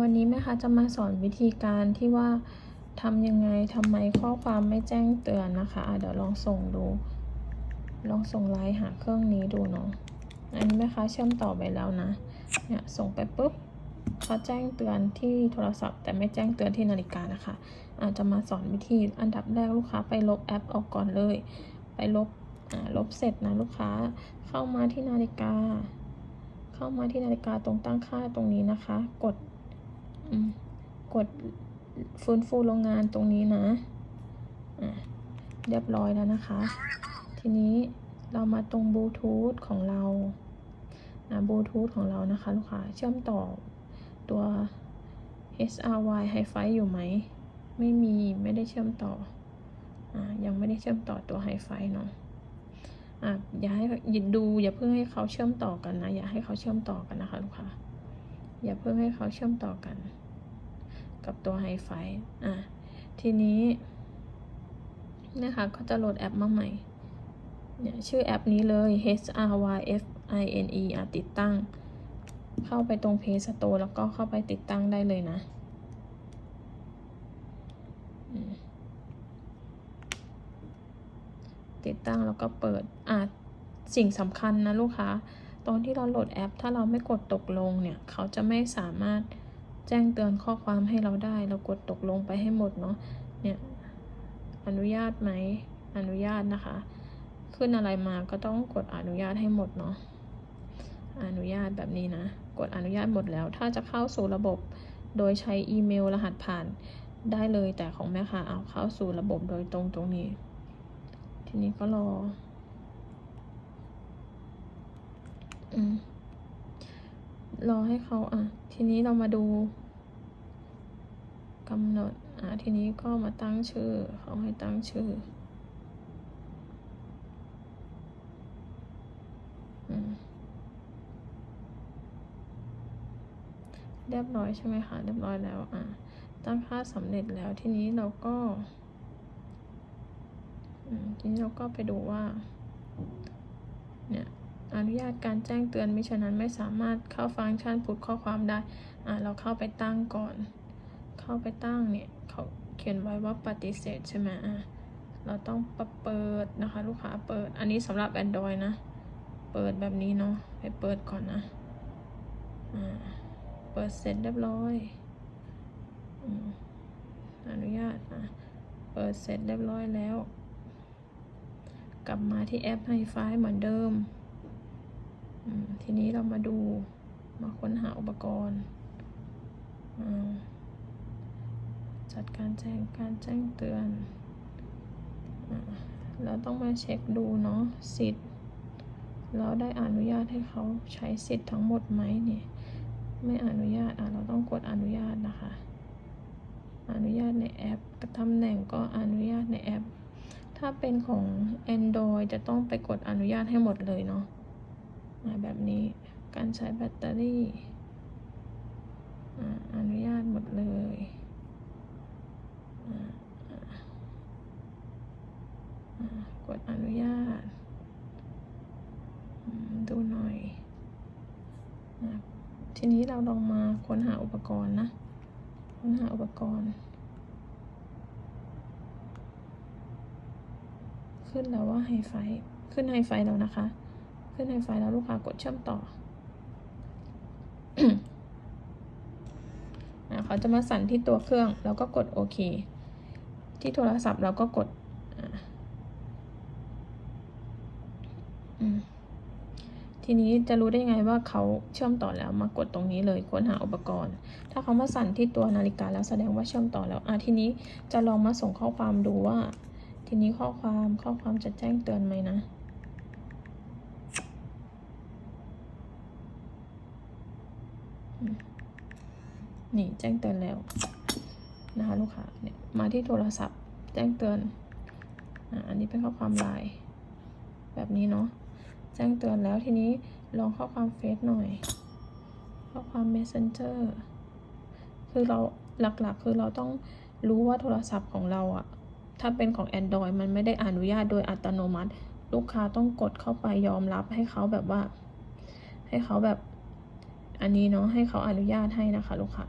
วันนี้แม่ค้าจะมาสอนวิธีการที่ว่าทำยังไงทำไมข้อความไม่แจ้งเตือนนะคะะเดี๋ยวลองส่งดู ลองส่งไลน์หาเครื่องนี้ดูเนาะอันนี้แม่ค้าเชื่อมต่อไปแล้วนะเนี่ยส่งไปปุ๊บเขาแจ้งเตือนที่โทรศัพท์ แต่ไม่แจ้งเตือนที่นาฬิกานะคะ อาจจะมาสอนวิธีอันดับแรกลูกค้าไปลบแอปออกก่อนเลย ไปลบลบเสร็จนะลูกค้าเข้ามาที่นาฬิกา เข้ามาที่นาฬิกาตรงตั้งค่าตรงนี้นะคะ กด กดฟื้นฟูโรงงานตรงนี้นะะเรียบร้อยแล้วนะคะ ทีนี้เรามาตรงบลูทูธของเรานะบลูทูธของเรานะคะลูกค้าเชื่อมต่อตัว HRY Hi-Fi อยู่ไหม ไม่มีไม่ได้เชื่อมต่ออยังไม่ได้เชื่อมต่อตัว Hi-Fi เนาะอะอย่าให้ยิดดูอย่าเพิ่งให้เขาเชื่อมต่อกันนะ อย่าให้เขาเชื่อมต่อกันนะคะลูกค้า อย่าเพิ่งให้เขาเชื่อมต่อกัน กับตัว Hi-Fi อะ ทีนี้นะคะก็จะโหลดแอปมาใหม่ เนี่ยชื่อแอปนี้เลย H R Y F I N E อะติดตั้ง เข้าไปตรง Play Store แล้วก็เข้าไปติดตั้งได้เลยนะติดตั้งแล้วก็เปิด อะ สิ่งสำคัญนะลูกค้า ตอนที่เราโหลดแอป ถ้าเราไม่กดตกลงเนี่ย เขาจะไม่สามารถแจ้งเตือนข้อความให้เราได้ เรากดตกลงไปให้หมดเนาะ เนี่ย อนุญาตไหม อนุญาตนะคะ ขึ้นอะไรมาก็ต้องกดอนุญาตให้หมดเนาะ อนุญาตแบบนี้นะ กดอนุญาตหมดแล้ว ถ้าจะเข้าสู่ระบบ โดยใช้อีเมลรหัสผ่านได้เลย แต่ของแม่ค้าเอาเข้าสู่ระบบโดยตรงตรงนี้ ทีนี้ก็รอ อืม รอให้เขาอะ ทีนี้เรามาดูกำหนด อะ ทีนี้ก็มาตั้งชื่อ เขาให้ตั้งชื่ออืเรียบร้อยใช่ไหมคะ เรียบร้อยแล้ว อะ ตั้งค่าสำเร็จแล้ว ทีนี้เราก็ทีนี้เราก็ไปดูว่า เนี่ย อนุญาตการแจ้งเตือนมิฉะนั้นไม่สามารถเข้าฟังก์ชันพุทข้อความได้ อะเราเข้าไปตั้งก่อน เข้าไปตั้งเนี่ยเขาเขียนไว้ว่าปฏิเสธใช่ไหมอะเราต้องเปิดนะคะลูกค้าเปิด อันนี้สำหรับ Android นะ เปิดแบบนี้เนาะ ไปเปิดก่อนนะ อ่า เปิดเสร็จเรียบร้อยอนุญาตอะเปิดเสร็จเรียบร้อยแล้ว กลับมาที่แอป Hi-Fi เหมือนเดิม ทีนี้เรามาดูมาค้นหาอุปกรณ์จัดการแจ้งการแจ้งเตือนอ่าเราต้องมาเช็คดูเนาะสิทธิ์เราได้อนุญาตให้เขาใช้สิทธิ์ทั้งหมดไหมเนี่ยไม่อนุญาตอะเราต้องกดอนุญาตนะคะ อนุญาตในแอปตำแหน่งก็อนุญาตในแอป ถ้าเป็นของ Android จะต้องไปกดอนุญาตให้หมดเลยเนาะ อะแบบนี้การใช้แบตเตอรี่ออนุญาตหมดเลยกดอนุญาต ดูหน่อยอทีนี้เราลองมาค้นหาอุปกรณ์นะ ค้นหาอุปกรณ์ ขึ้นแล้วว่าไฮไฟ ขึ้นไฮไฟแล้วนะคะ ขึ้นไฮไฟแล้วลูกค้ากดเชื่อมต่อเขาจะมาสั่นที่ตัวเครื่องแล้วก็กดโอเค ที่โทรศัพท์เราก็กดทีนี้จะรู้ได้ไงว่าเขาเชื่อมต่อแล้วมากดตรงนี้เลยค้นหาอุปกรณ์ ถ้าเขามาสั่นที่ตัวนาฬิกาแล้วแสดงว่าเชื่อมต่อแล้วอะทีนี้จะลองมาส่งข้อความดูว่า ทีนี้ข้อความข้อความจะแจ้งเตือนไหมนะ นี่แจ้งเตือนแล้วนะคะลูกค้าเนี่ยมาที่โทรศัพท์ แจ้งเตือนอันนี้เป็นข้อความไลน์แบบนี้เนาะแจ้งเตือนแล้วทีนี้ลองข้อความเฟซหน่อย ข้อความ messenger คือเราหลักๆ คือเราต้องรู้ว่าโทรศัพท์ของเราอะถ้าเป็นของ Android มันไม่ได้อนุญาตโดยอัตโนมัติ ลูกค้าต้องกดเข้าไปยอมรับให้เขาแบบว่า ให้เขาแบบ อันนี้เนาะให้เขาอนุญาตให้นะคะลูกค้า